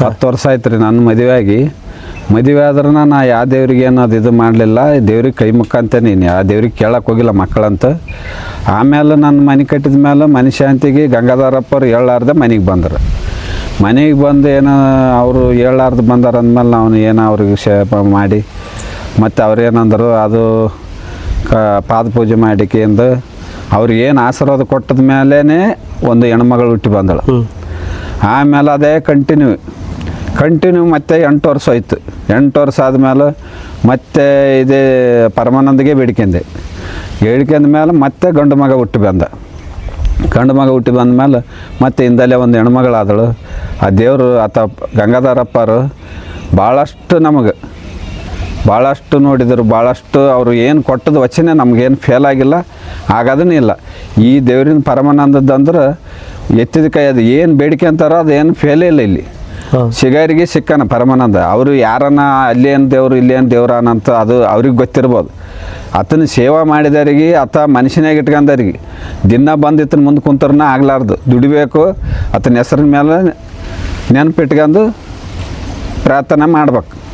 ಹತ್ತು ವರ್ಷ ಆಯ್ತು ರೀ ನನ್ನ ಮದುವೆ ಆಗಿ. ಮದುವೆ ಆದ್ರೆ ನಾ ಯಾವ ದೇವ್ರಿಗೆ ಏನು ಅದು ಇದು ಮಾಡಲಿಲ್ಲ. ದೇವ್ರಿಗೆ ಕೈ ಮುಕ್ಕಂತ ನೀನು ಯಾವ ದೇವ್ರಿಗೆ ಕೇಳಕ್ಕೆ ಹೋಗಿಲ್ಲ ಮಕ್ಕಳಂತ. ಆಮೇಲೆ ನನ್ನ ಮನೆ ಕಟ್ಟಿದ ಮೇಲೆ ಮನೆ ಶಾಂತಿಗೆ ಗಂಗಾಧರಪ್ಪರು ಹೇಳಾರ್ದೆ ಮನೆಗೆ ಬಂದರು. ಮನೆಗೆ ಬಂದು ಏನೋ ಅವರು ಹೇಳಾರ್ದು ಬಂದಾರ ಅಂದಮೇಲೆ ನಾವು ಏನೋ ಅವ್ರಿಗೆ ಶೇಪ ಮಾಡಿ. ಮತ್ತು ಅವ್ರೇನಂದರು ಅದು ಕ ಪಾದ ಪೂಜೆ ಮಾಡಿಕೆಂದು ಅವ್ರಿಗೆ ಏನು ಆಶೀರ್ವಾದ ಕೊಟ್ಟದ ಮೇಲೇ ಒಂದು ಹೆಣ್ಮಗಳು ಹುಟ್ಟಿ ಬಂದಳು. ಆಮೇಲೆ ಅದೇ ಕಂಟಿನ್ಯೂ ಕಂಟಿನ್ಯೂ ಮತ್ತೆ ಎಂಟು ವರ್ಷ ಆಯಿತು ಎಂಟು ವರ್ಷ ಆದಮೇಲೆ ಮತ್ತೆ ಇದೇ ಪರಮಾನಂದಗೆ ಬೇಡ್ಕೊಂಡೆ ಬೇಡ್ಕೊಂಡ ಮೇಲೆ ಮತ್ತೆ ಗಂಡು ಮಗ ಹುಟ್ಟಿ ಬಂದ. ಗಂಡು ಮಗ ಹುಟ್ಟಿ ಬಂದ ಮೇಲೆ ಮತ್ತೆ ಹಿಂದಲೇ ಒಂದು ಹೆಣ್ಮಗಳಾದಳು. ಆ ದೇವರು ಆತ ಗಂಗಾಧರಪ್ಪರು ಭಾಳಷ್ಟು ನಮಗೆ. ಭಾಳಷ್ಟು ನೋಡಿದರು, ಭಾಳಷ್ಟು ಅವರು ಏನು ಕೊಟ್ಟದ ವಚನೆ ನಮಗೇನು ಫೇಲ್ ಆಗಿಲ್ಲ. ಆಗೋದೂ ಇಲ್ಲ. ಈ ದೇವ್ರಿನ ಪರಮಾನಂದದ್ದು ಅಂದ್ರೆ ಎತ್ತಿದ ಕೈ ಅದು. ಏನು ಬೇಡಿಕೆ ಅಂತಾರೋ ಅದು ಏನು ಫೇಲೇ ಇಲ್ಲ ಇಲ್ಲಿ. ಶಿಗಾರಿಗೆ ಸಿಕ್ಕನ ಪರಮಾನಂದ. ಅವರು ಯಾರನ್ನ ಅಲ್ಲೇನು ದೇವರು ಇಲ್ಲೇನು ದೇವ್ರನಂತ ಅದು ಅವ್ರಿಗೆ ಗೊತ್ತಿರ್ಬೋದು. ಆತನ ಸೇವಾ ಮಾಡಿದವರಿಗೆ, ಆತ ಮನುಷ್ಯನಾಗಿ ಇಟ್ಕೊಂಡವ್ರಿಗೆ. ದಿನ ಬಂದಿತ್ತನ ಮುಂದೆ ಕುಂತರನ್ನ ಆಗ್ಲಾರ್ದು. ದುಡಿಬೇಕು, ಆತನ ಹೆಸರಿನ ಮೇಲೆ ನೆನಪಿಟ್ಕೊಂಡು ಪ್ರಾರ್ಥನೆ ಮಾಡ್ಬೇಕು.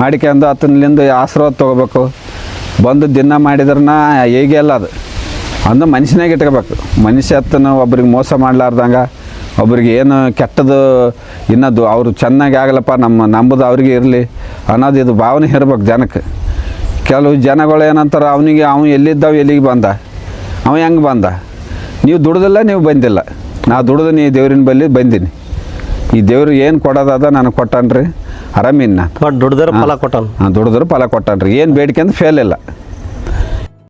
ಮಾಡಿಕೊಂಡು ಆತನಿಂದ ಆಶೀರ್ವಾದ ತೊಗೋಬೇಕು. ಬಂದು ದಿನ ಮಾಡಿದ್ರನ್ನ ಹೇಗೆ ಅಲ್ಲ ಅದು. ಅಂದು ಮನುಷ್ಯನಾಗಿ ಇಟ್ಕೋಬೇಕು. ಮನುಷ್ಯ ಆತನ ಒಬ್ರಿಗೆ ಮೋಸ ಮಾಡ್ಲಾರ್ದಂಗೆ ಒಬ್ರಿಗೆ ಏನು ಕೆಟ್ಟದು ಇನ್ನದು ಅವರು ಚೆನ್ನಾಗಿ ಆಗಲಪ್ಪ ನಮ್ಮ ನಂಬುದು ಅವ್ರಿಗೆ ಇರಲಿ ಅನ್ನೋದು ಇದು ಭಾವನೆ ಇರ್ಬೇಕು ಜನಕ್ಕೆ. ಕೆಲವು ಜನಗಳು ಏನಂತಾರೆ ಅವನಿಗೆ ಅವನು ಎಲ್ಲಿದ್ದಾವೆ ಎಲ್ಲಿಗೆ ಬಂದ? ಅವ ಹೆಂಗೆ ಬಂದ? ನೀವು ದುಡ್ದಿಲ್ಲ ನೀವು ಬಂದಿಲ್ಲ. ನಾ ದುಡ್ದು ನೀ ದೇವ್ರಿನ ಬಲ್ಲಿ ಬಂದೀನಿ. ಈ ದೇವ್ರು ಏನು ಕೊಡೋದಾದ ನಾನು ಕೊಟ್ಟಾನ್ರಿ? ಆರಾಮಿನ್ ನಾನು. ಬಟ್ ದುಡ್ದಾರ ಫಲ ಕೊಟ್ಟಾನ. ದುಡ್ದ್ರೆ ಫಲ ಕೊಟ್ಟಾನ್ರಿ. ಏನು ಬೇಡಿಕೆ ಅಂದ್ರೆ ಫೇಲ್ ಇಲ್ಲ.